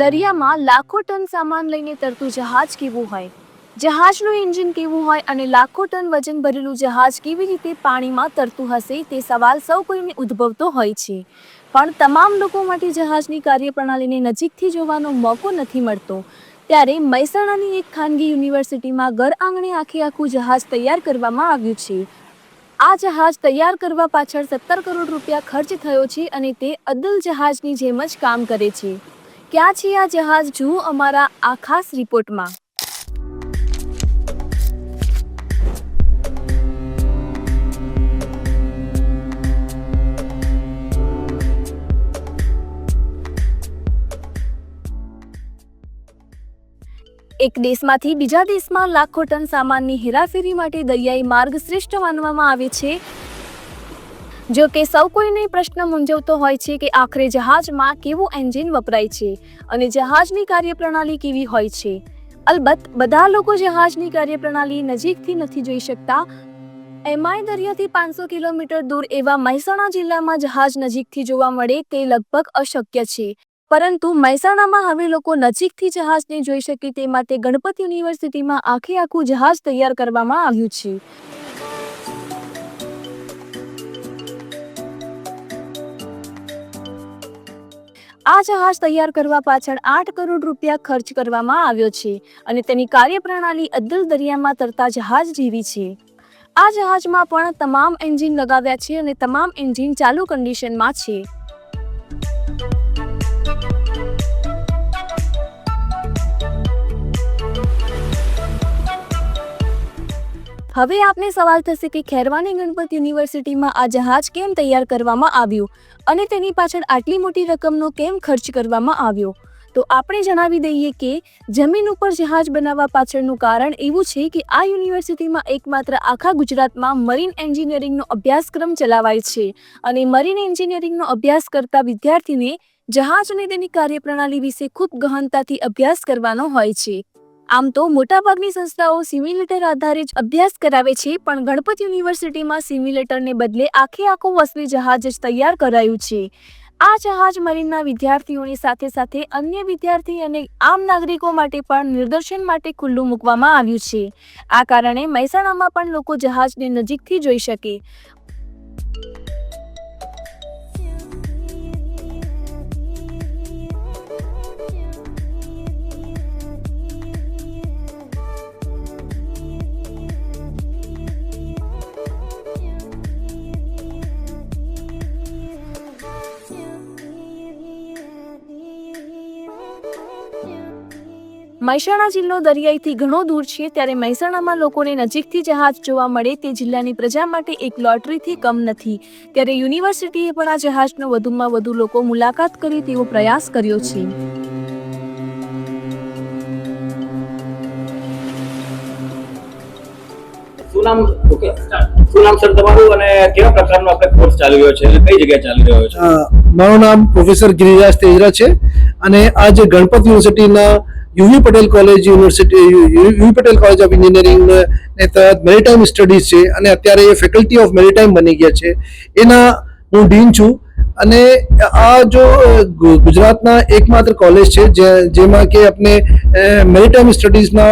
દરિયામાં લાખો ટન સામાન લઈને તરતું જહાજ કેવું હોય? જહાજનું એન્જિન કેવું હોય અને લાખો ટન વજન ભરેલું જહાજ કેવી રીતે પાણીમાં તરતું હશે તે સવાલ સૌ કોઈને ઉદ્ભવતો હોય છે. પણ તમામ લોકો માટે જહાજની કાર્યપ્રણાલીને નજીકથી જોવાનો મોકો નથી મળતો. ત્યારે મહેસાણાની એક ખાનગી યુનિવર્સિટીમાં ઘર આંગણે આખે આખું જહાજ તૈયાર કરવામાં આવ્યું છે. આ જહાજ તૈયાર કરવા પાછળ સત્તર કરોડ રૂપિયા ખર્ચ થયો છે અને તે અદલ જહાજની જેમ જ કામ કરે છે. ક્યાં છે આ જહાજ? જુઓ અમારા આ ખાસ રિપોર્ટમાં. એક દેશમાંથી બીજા દેશમાં લાખો ટન સામાનની હેરાફેરી માટે દરિયાઈ માર્ગ શ્રેષ્ઠ માનવામાં આવે છે. જો કે સૌ કોઈને પ્રશ્ન મૂંઝવતો હોય છે કે આખરે જહાજમાં કેવું એન્જિન વપરાય છે અને જહાજની કાર્યપ્રણાલી કેવી હોય છે. અલબત્ત, બધા લોકો જહાજની કાર્યપ્રણાલી નજીકથી નથી જોઈ શકતા. એમાંય દરિયાથી પાંચસો કિલોમીટર દૂર એવા મહેસાણા જિલ્લામાં જહાજ નજીકથી જોવા મળે તે લગભગ અશક્ય છે. પરંતુ મહેસાણામાં હવે લોકો નજીકથી જહાજને જોઈ શકે તે માટે ગણપત યુનિવર્સિટીમાં આખે આખું જહાજ તૈયાર કરવામાં આવ્યું છે. આ જહાજ તૈયાર કરવા પાછળ આઠ કરોડ રૂપિયા ખર્ચ કરવામાં આવ્યો છે અને તેની કાર્યપ્રણાલી અદ્દલ દરિયામાં તરતા જહાજ જેવી છે. આ જહાજમાં પણ તમામ એન્જિન લગાવ્યા છે અને તમામ એન્જિન ચાલુ કન્ડિશનમાં છે. હવે આપને સવાલ થશે કે ખેરવાની ગણપત યુનિવર્સિટીમાં આ જહાજ કેમ તૈયાર કરવામાં આવ્યું? અને તેની પાછળ આટલી મોટી રકમનો કેમ ખર્ચ કરવામાં આવ્યો? તો આપણે જણાવી દઈએ કે જમીન ઉપર જહાજ બનાવવા પાછળનું કારણ એવું છે કે આ યુનિવર્સિટીમાં એકમાત્ર આખા ગુજરાતમાં મરીન એન્જિનિયરિંગનો અભ્યાસક્રમ ચલાવાય છે. અને મરીન એન્જિનિયરિંગનો અભ્યાસ કરતા વિદ્યાર્થીને જહાજ અને તેની કાર્યપ્રણાલી વિશે ખૂબ ગહનતાથી અભ્યાસ કરવાનો હોય છે. આમ તો મોટાભાગની સંસ્થાઓ સિમ્યુલેટર આધારિત અભ્યાસ કરાવે છે, પણ ગણપત યુનિવર્સિટીમાં સિમ્યુલેટરને બદલે આખે આખું વસ્તી જહાજ જ તૈયાર કરાયું છે. આ જહાજ મરીનના વિદ્યાર્થીઓની સાથે સાથે અન્ય વિદ્યાર્થી અને આમ નાગરિકો માટે પણ નિદર્શન માટે ખુલ્લું મૂકવામાં આવ્યું છે. આ કારણે મહેસાણામાં પણ લોકો જહાજને નજીકથી જોઈ શકે. મહેસાણા જિલ્લો દરિયાઈથી ઘણો દૂર છે ત્યારે મહેસાણામાં લોકોને નજીકથી જહાજ જોવા મળે તે જિલ્લાની પ્રજા માટે એક લોટરીથી કમ નથી. ત્યારે યુનિવર્સિટીએ પણ આ જહાજનો વધુમાં વધુ લોકો મુલાકાત કરે તેવો પ્રયાસ કર્યો છે. શું ઓકે. શું સર તમારું? અને કેવા પ્રકારનો આપણે કોર્સ ચાલી રહ્યો છે? કઈ જગ્યાએ ચાલી રહ્યો છે? મારું નામ પ્રોફેસર ગિરિરાજ તેજરા છે. અને આ જે ગણપત યુનિવર્સિટીના UV Patel college university UV Patel college of engineering ને તરત મેરીટાઈમ સ્ટડીઝ છે અને અત્યારે એ ફેકલ્ટી ઓફ મેરીટાઈમ બની ગયા છે. એના હું ડીન છું અને આ જો ગુજરાતના એકમાત્ર કોલેજ છે જેમાં કે આપણે મેરીટાઈમ સ્ટડીઝના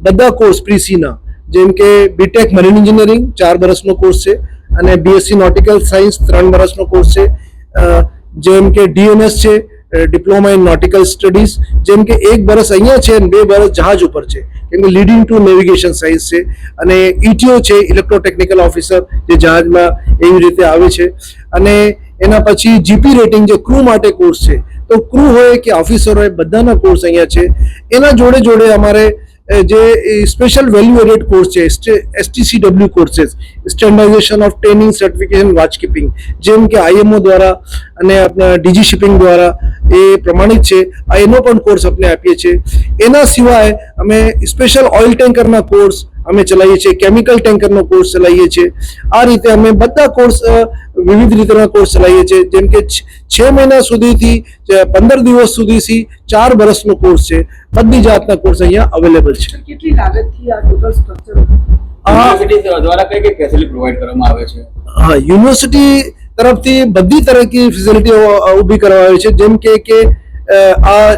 બધા કોર્સ પ્રીસીના, જેમ કે બીટેક મરીન એન્જિનિયરિંગ ચાર વર્ષનો કોર્સ છે અને બીએસસી નોટિકલ સાયન્સ ત્રણ વર્ષનો કોર્સ છે. જેમ કે ડીએનએસ છે ડિપ્લોમા ઇન નોટિકલ સ્ટડીઝ જેમ કે એક વર્ષ અહીંયા છે અને બે વર્ષ જહાજ ઉપર છે. કેમ કે લીડિંગ ટુ નેવિગેશન સાયન્સ છે અને ઈટીઓ છે ઇલેક્ટ્રોટેકનિકલ ઓફિસર જે જહાજમાં એવી રીતે આવે છે. અને એના પછી જીપી રેટિંગ જે ક્રૂ માટે કોર્સ છે. તો ક્રૂ હોય કે ઓફિસર હોય, બધાના કોર્સ અહીંયા છે. એના જોડે જોડે અમારે જે સ્પેશિયલ વેલ્યુ એડેડ કોર્સ છે STCW courses standardization of training certification watch keeping જેમ કે આઈએમઓ દ્વારા અને આપણા ડીજી શિપિંગ દ્વારા એ પ્રમાણિત છે. આ એનો પણ કોર્સ આપણે આપીએ છીએ. એના સિવાય અમે સ્પેશિયલ ઓઇલ ટેન્કરના કોર્સ અમે ચલાવીએ છીએ. કેમિકલ ટેન્કરનો કોર્સ ચલાવીએ છીએ. આ રીતે અમે બધા કોર્સ વિવિધ રીતના કોર્સ ચલાવીએ છીએ. જેમ કે છ- મહિના સુધીથી પંદર દિવસ સુધીથી ચાર વર્ષનો કોર્સ છે. બધી જાતના કોર્સ અહીંયા અવેલેબલ છે. કેટલી લાગતથી આ ટોટલ સ્ટ્રક્ચર યુનિવર્સિટી દ્વારા કઈ કઈ ફેસિલિટી પ્રોવાઈડ કરવામાં આવે છે? હા યુનિવર્સિટી તરફથી બધી તરહની ફેસિલિટીઓ ઊભી કરવામાં આવી છે. જેમ કે કે આ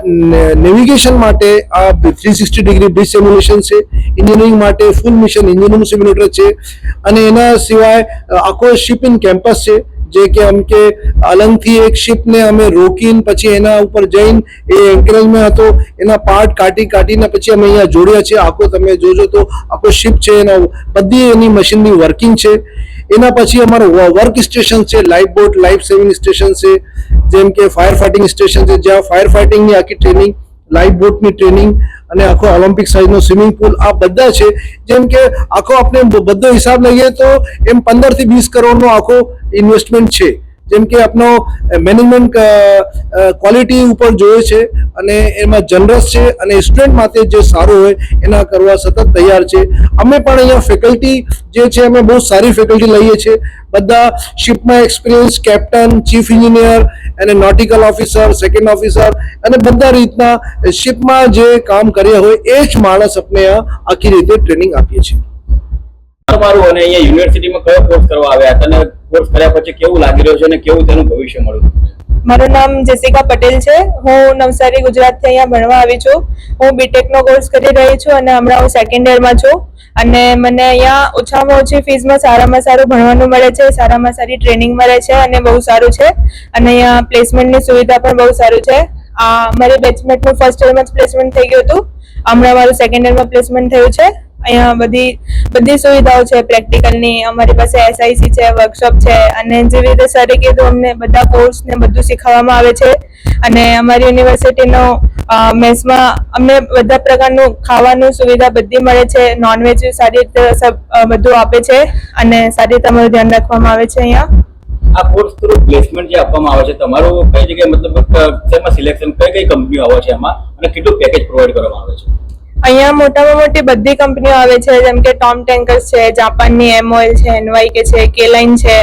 નેવિગેશન માટે આ three sixty degree bridge simulation છે. એન્જિનિયરિંગ માટે ફૂલ મિશન એન્જિનિયરિંગ સિમ્યુલેટર છે. અને એના સિવાય આખો શિપ ઇન કેમ્પસ છે. જે કે એમ કે અલંગથી એક શિપને અમે રોકીને પછી એના ઉપર જઈને એ એન્કરેજમેન્ટ હતો. એના પાર્ટ કાઢી, કાઢીને પછી અમે અહીંયા જોડ્યા છે આખો તમે જોજો તો આખો શિપ છે એના, બધી એની મશીનની વર્કિંગ છે. એના પછી અમારું વર્ક સ્ટેશન છે life boat life saving station છે, જેમ કે ફાયર ફાઇટિંગ સ્ટેશન છે, જ્યાં ફાયર ફાઇટિંગની આખી ટ્રેનિંગ લાઈફ બોટની ટ્રેનિંગ અને આખો ઓલિમ્પિક સાઇઝનો સ્વિમિંગ પુલ આ બધા છે. જેમ કે આખો આપણે બધો હિસાબ લઈએ તો એમ પંદરથી વીસ કરોડનો આખો ઇન્વેસ્ટમેન્ટ છે. જેમ કે આપનો મેનેજમેન્ટ ક્વોલિટી ઉપર જોઈએ છે અને એમાં જનરસ છે અને સ્ટુડન્ટ માટે જે સારું હોય એના કરવા સતત તૈયાર છે. અમે પણ અહીંયા ફેકલ્ટી જે છે અમે બહુ સારી ફેકલ્ટી લઈએ છીએ. બધા શિપમાં એક્સપિરિયન્સ કેપ્ટન ચીફ એન્જિનિયર અને નોટિકલ ઓફિસર સેકન્ડ ઓફિસર અને બધા રીતના શિપમાં જે કામ કર્યા હોય એ જ માણસ આપણે આખી રીતે ટ્રેનિંગ આપીએ છીએ. તમારું અને અહીંયા યુનિવર્સિટીમાં કયો કોર્સ કરવા આવ્યા હતા કોર્સ કર્યા પછી કેવું લાગી રહ્યું છે અને કેવું તેનું ભવિષ્ય મળ્યું? મારું નામ જેસિકા પટેલ છે. હું નવસારી, ગુજરાતથી અહીંયા ભણવા આવી છું. હું બીટેકનો કોર્સ કરી રહી છું અને હમણાં હું સેકન્ડ યરમાં છું. અને મને અહીંયા ઓછામાં ઓછી ફીઝમાં સારામાં સારું ભણવાનું મળે છે, સારામાં સારી ટ્રેનિંગ મળે છે અને બહુ સારું છે. અને અહીંયા પ્લેસમેન્ટની સુવિધા પણ બહુ સારું છે. મારી બેચમેટનું ફર્સ્ટ યરમાં જ પ્લેસમેન્ટ થઈ ગયું હતું. હમણાં મારું સેકન્ડ યરમાં પ્લેસમેન્ટ થયું છે. અહીંયા બધી બધી સુવિધાઓ છે, પ્રેક્ટિકલની, અમારી પાસે એસઆઈસી છે વર્કશોપ છે, અને જેવી રીતે સરે કીધું, અમને બધા કોર્સ ને બધું શીખવવામાં આવે છે. અને અમારી યુનિવર્સિટીનો મેસમાં અમને બધા પ્રકારનું ખાવાનું સુવિધા બધી મળે છે. નોનવેજ સારી રીતે બધું આપે છે. અને સારી રીતે અમારું ધ્યાન રાખવામાં આવે છે અહીંયા. આ કોર્સ થ્રુ પ્લેસમેન્ટ જે આપવામાં આવે છે, તમારું કઈ જગ્યાએ મતલબ શેમાં સિલેક્શન કઈ કઈ કંપનીઓ આવે છે એમાં? અને કેટલું પેકેજ પ્રોવાઈડ કરવામાં આવે છે? અહીંયા મોટામાં મોટી બધી કંપનીઓ આવે છે જેમ કે ટોમ ટેન્કર્સ છે જાપાનની એમઓએલ છે એનવાય કે છે કેલાઇન છે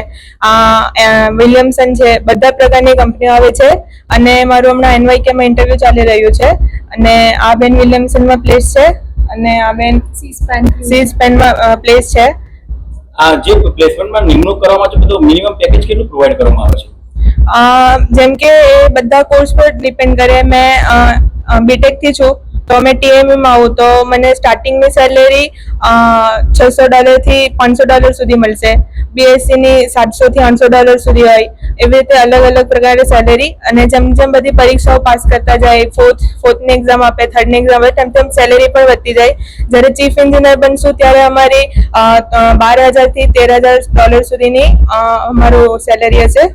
આ વિલિયમસન છે બધા પ્રકારની કંપનીઓ આવે છે. અને મારું હમણાં એનવાય કેમાં ઇન્ટરવ્યુ ચાલી રહ્યું છે. અને આ બેન વિલિયમસનમાં પ્લેસ છે અને આ બેન સી સ્પેનમાં પ્લેસ છે. આ જે પ્લેસમેન્ટમાં નિમણૂક કરવામાં છે બધું મિનિમમ પેકેજ કેટલું પ્રોવાઈડ કરવામાં આવે છે? જેમ કે એ બધા કોર્સ પર ડિપેન્ડ કરે. મેં બીટેકથી છું. તો અમે ટીએમએમાં આવું. તો મને સ્ટાર્ટિંગની સેલેરી છસો ડોલરથી પાંચસો ડોલર સુધી મળશે. બીએસસીની સાતસોથી આઠસો ડોલર સુધી હોય. એવી રીતે અલગ અલગ પ્રકારની સેલેરી અને જેમ જેમ બધી પરીક્ષાઓ પાસ કરતા જાય ફોર્થ ફોર્થની એક્ઝામ આપે થર્ડની એક્ઝામ આપે તેમ તેમ સેલેરી પણ વધતી જાય. જ્યારે ચીફ એન્જિનિયર બનશું ત્યારે અમારી બાર હજારથી તેર હજાર ડોલર સુધીની અમારું સેલેરી હશે.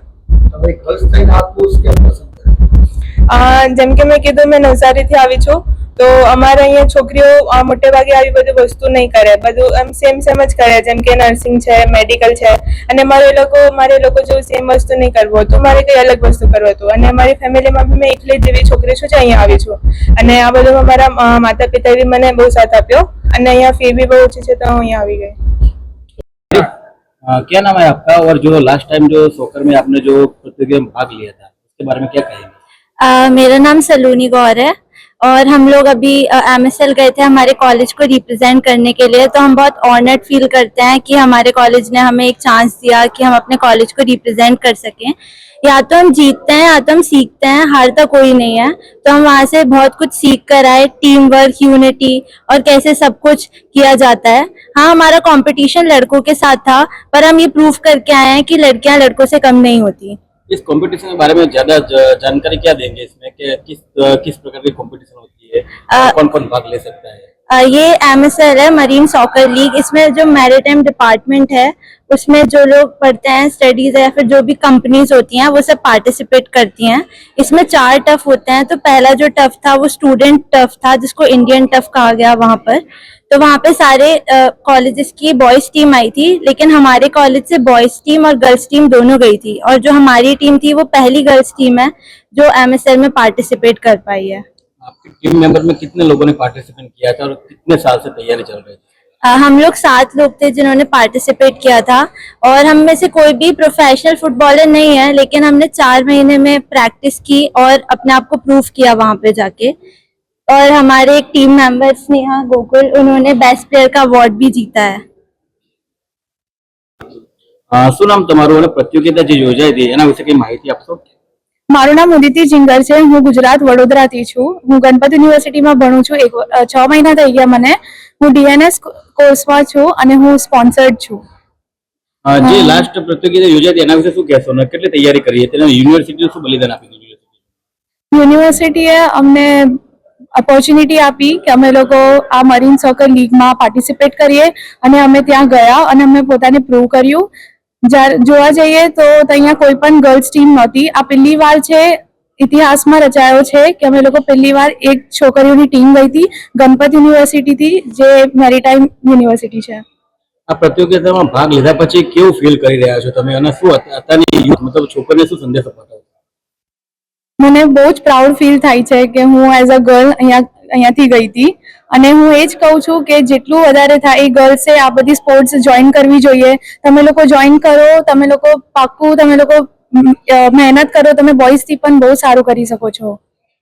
જેમ કે મેં કીધું મેં નવસારીથી આવી છું. તો અમારે અહીંયા છોકરીઓ અ, મોટે ભાગે આવી બધી વસ્તુ નહીં કરે બધું એમ સેમ સેમ જ કરે જેમ કે નર્સિંગ છે મેડિકલ છે અને મારે એ લોકો મારે એ લોકો જેવું સેમ વસ્તુ નહીં કરવું હતું મારે કંઈ અલગ વસ્તુ કરવું હતું અને અમારી ફેમિલીમાં બી મેં એકલી જ જેવી છોકરી છું જે અહીંયા આવી છું અને આ બધું મારા અ, માતા પિતાએ બી મને બહુ સાથ આપ્યો અને અહીંયા ફી બી બહુ ઓછી છે તો હું અહીંયા આવી ગઈ अ, क्या नाम है आपका और जो लास्ट टाइम जो सोकर में आपने जो प्रतियोगिता में भाग लिया था उसके बारे में क्या कहेंगे अ, मेरा नाम सलोनी गौर है और हम लोग अभी एम एस एल गए थे हमारे कॉलेज को रिप्रेजेंट करने के लिए तो हम बहुत ऑनर्ड फील करते हैं कि हमारे कॉलेज ने हमें एक चांस दिया कि हम अपने कॉलेज को रिप्रेजेंट कर सकें। या तो हम जीतते हैं, या तो हम सीखते हैं हारता कोई नहीं है। तो हम वहाँ से बहुत कुछ सीख कर आए टीम वर्क यूनिटी और कैसे सब कुछ किया जाता है। हाँ हमारा कंपटीशन लड़कों के साथ था, पर हम ये प्रूव करके आए हैं कि लड़कियाँ लड़कों से कम नहीं होती। इस कंपटीशन के बारे में ज़्यादा जानकारी क्या देंगे इसमें? कि किस किस प्रकार की कंपटीशन होती है? आ, कौन कौन भाग ले सकता है? आ, ये एमएसएल है मरीन सॉकर लीग इसमें जो मैरिटाइम डिपार्टमेंट है उसमें जो लोग पढ़ते हैं स्टडीज़ या फिर जो भी कंपनीज़ होती हैं, वो सब पार्टिसिपेट करती हैं। इसमें चार टफ होते हैं तो पहला जो टफ था, वो स्टूडेंट टफ था, जिसको इंडियन टफ कहा गया वहाँ पर। तो वहाँ पे सारे कॉलेजेस की बॉयज़ टीम आई थी, लेकिन हमारे कॉलेज से बॉयज़ टीम और गर्ल्स टीम दोनों गई थी। और जो हमारी टीम थी, वो पहली गर्ल्स टीम है, जो एम में पार्टिसिपेट कर पाई है। आपकी टीम मेंबर में कितने लोगों ने पार्टिसिपेट किया था और कितने साल से तैयारी चल रही थी? हम लोग सात लोग थे जिन्होंने पार्टिसिपेट किया था और हम में से कोई भी प्रोफेशनल फुटबॉलर नहीं है लेकिन हमने चार महीने में प्रैक्टिस की और अपने आप को प्रूव किया वहां पे जाके और हमारे एक टीम मेंबर स्नेहा गोकुल उन्होंने बेस्ट प्लेयर का अवार्ड भी जीता है અ, શું નામ તમારું અને પ્રતિયોગિતા જે યોજાઈ હતી એના વિશે કઈ માહિતી આપશો મારું નામ ઉદિતિ જિંગર છે. હું ગુજરાત વડોદરાથી છું. હું ગણપત યુનિવર્સિટીમાં ભણું છું. એક છ મહિના થઈ ગયા મને. હું ડીએનએસ કોર્સમાં છું અને હું સ્પોન્સર્ડ છું. જે લાસ્ટ પ્રતિયોગિતા યોજાઈ એના વિશે શું કહેશો? ને કેટલી તૈયારી કરી હતી? અને યુનિવર્સિટીનું શું બલિદાન આપ્યું યુનિવર્સિટી યુનિવર્સિટીએ? અમને ઓપોર્ચ્યુનિટી આપી કે અમે લોકો આ મરીન સોકર લીગમાં પાર્ટિસિપેટ કરીએ. અને અમે ત્યાં ગયા અને અમે પોતાને પ્રૂવ કર્યું. જોવા જઈએ તો અહીંયા કોઈ પણ ગર્લ્સ ટીમ નહોતી. આ પહેલી વાર છે ઇતિહાસમાં રચાયો છે કે અમે લોકો પહેલી વાર એક છોકરીઓની ટીમ ગઈ હતી ગણપત યુનિવર્સિટીથી જે મેરીટાઈમ યુનિવર્સિટી છે. આ પ્રતિયોગિતામાં ભાગ લીધા પછી કેવું ફીલ કરી રહ્યા છો તમે? અને શું અત- અત્યારની youth, મતલબ છોકરીને શું સંદેશ અપાતો મને બહુ જ પ્રાઉડ ફીલ થાય છે કે હું એઝ અ ગર્લ અહીંયા અહીંયાથી ગઈ હતી. અને હું એ જ કહું છું કે જેટલું વધારે થાય, એ ગર્લ્સે આ બધી સ્પોર્ટ્સ જોઈન કરવી જોઈએ. તમે લોકો જોઈન કરો, તમે લોકો પાક્કું, તમે લોકો મહેનત કરો, તમે બોયઝથી પણ બહુ સારું કરી શકો છો.